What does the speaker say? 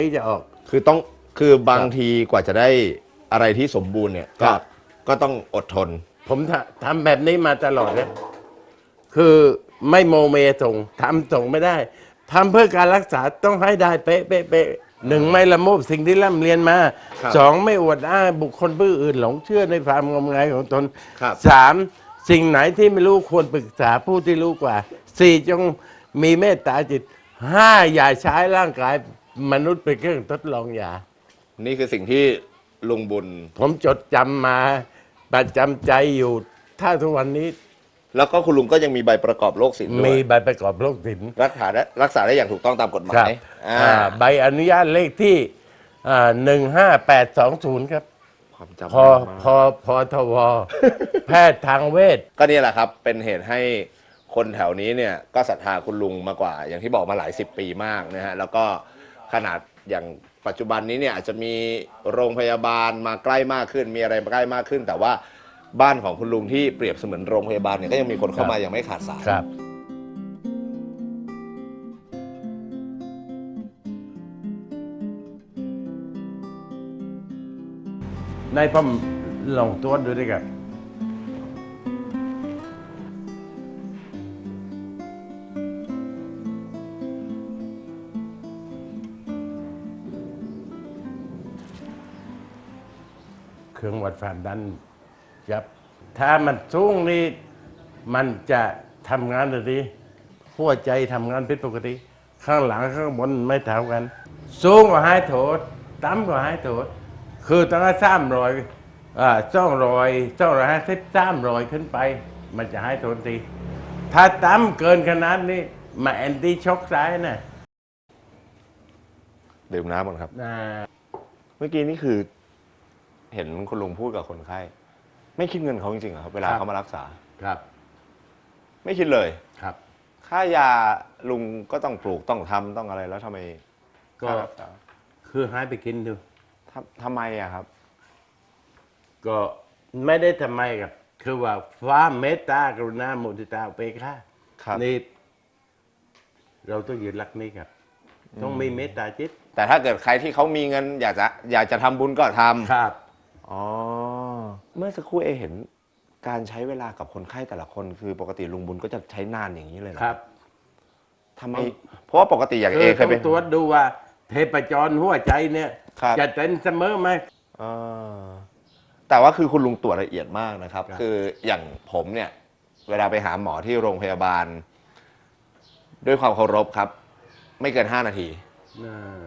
ที่จะออก คือต้องคือบางครับทีกว่าจะได้อะไรที่สมบูรณ์เนี่ยครัก็บก็ต้องอดทน ผมทำทำแบบนี้มาตลอดเลยคือไม่โมเมส่งทำส่งไม่ได้ทำเพื่อการรักษาต้องให้ได้เป๊ะเป๊ะเป๊ะหนึ่งไม่ละโมบสิ่งที่ร่ำเรียนมาครับ สองไม่อวดอ้างบุคคลผู้อื่นหลงเชื่อในความงมงายของตน ครับ สามสิ่งไหนที่ไม่รู้ควรปรึกษาผู้ที่รู้กว่าสี่จงมีเมตตาจิตห้าอย่าใช้ร่างกาย มนุษย์เป็นเครื่องทดลองยา นี่คือสิ่งที่ลุงบุญ ผมจดจำมาประจำใจอยู่ ถ้าทุกวันนี้แล้วก็คุณลุงก็ยังมีใบประกอบโรคศิลป์ด้วมียใบประกอบโรคศิลป์ รักษาได้รักษาได้อย่างถูกต้องตามกฎหมาครับยอ่าอ่าใบอนุญาตเลขที่หนึ่งห้าแปดสองศูนย์ครับ ความจำพอแม่นมาก พอพอทว แพทย์ทางเวช ก็นี่แหละครับ เป็นเหตุให้คนแถวนี้เนี่ยก็ศรัทธาคุณลุงมากว่า อย่างที่บอกมาหลายสิบปีมากนะฮะ แล้วก็ ขนาดอย่างปัจจุบันนี้เนี่ยอาจจะมีโรงพยาบาลมาใกล้มากขึ้น มีอะไรมาใกล้มากขึ้น แต่ว่าบ้านของคุณลุงที่เปรียบเสมือนโรงพยาบาลเนี่ยก็ยังมีคนเข้ามาอย่างไม่ขาดสาย ครับ ในผมลองตัวจดูด้วยกัน เครื่องวัดความดันครับ ถ้ามันสูงนี่มันจะทำงานได้ดีหัวใจทำงานผิดปกติ ข้างหลังข้างบนไม่เท่ากัน สูงกว่าหายโถดต่ำกว่าหายโถดคือตั้งแต่สามรอยอ่าสองรอยสองรอยห้าสิบสามรอยขึ้นไป มันจะหายโถดทีถ้าต่ำเกินขนาดนี้มาแอนตี้ช็อกซ้ายนะดื่มน้ำก่อนครับอ่าเมื่อกี้นี่คือ เห็นคุณลุงพูดกับคนไข้ ไม่คิดเงินเขาจริงๆเหรอครับเวลาเขามารักษา ครับ ไม่คิดเลย ครับ ค่ายาลุงก็ต้องปลูกต้องทำต้องอะไรแล้วทำไมก็ค่ารัษาคือหายไปกินดูทำทำไมอะครับ ก็ไม่ได้ทำไมครับ คือว่าความเมตตากรุณาโมุทิตาอุเปกขาครับ นี่เราต้องยึดหลักนี้ครับ ต้องมีเมตตาจิตแต่ถ้าเกิดใครที่เขามีเงิน อยากจะอยากจะทำบุญก็ทำครับ อ๋อ เมื่อสักครู่เอเห็นการใช้เวลากับคนไข้แต่ละคน คือปกติลุงบุญก็จะใช้นานอย่างนี้เลยนะครับ ทำไม เพราะว่าปกติอย่างคืเออเคต้ยองเป็นตรวจดูว่าเทพจรหัวใจเนี่ย ครับ จะเต้นเสมอไหม อ่าแต่ว่าคือคุณลุงตรวจละเอียดมากนะครับ ครับ คืออย่างผมเนี่ย เวลาไปหาหมอที่โรงพยาบาล ด้วยความเคารพครับ ไม่เกิน 5 นาที อ่า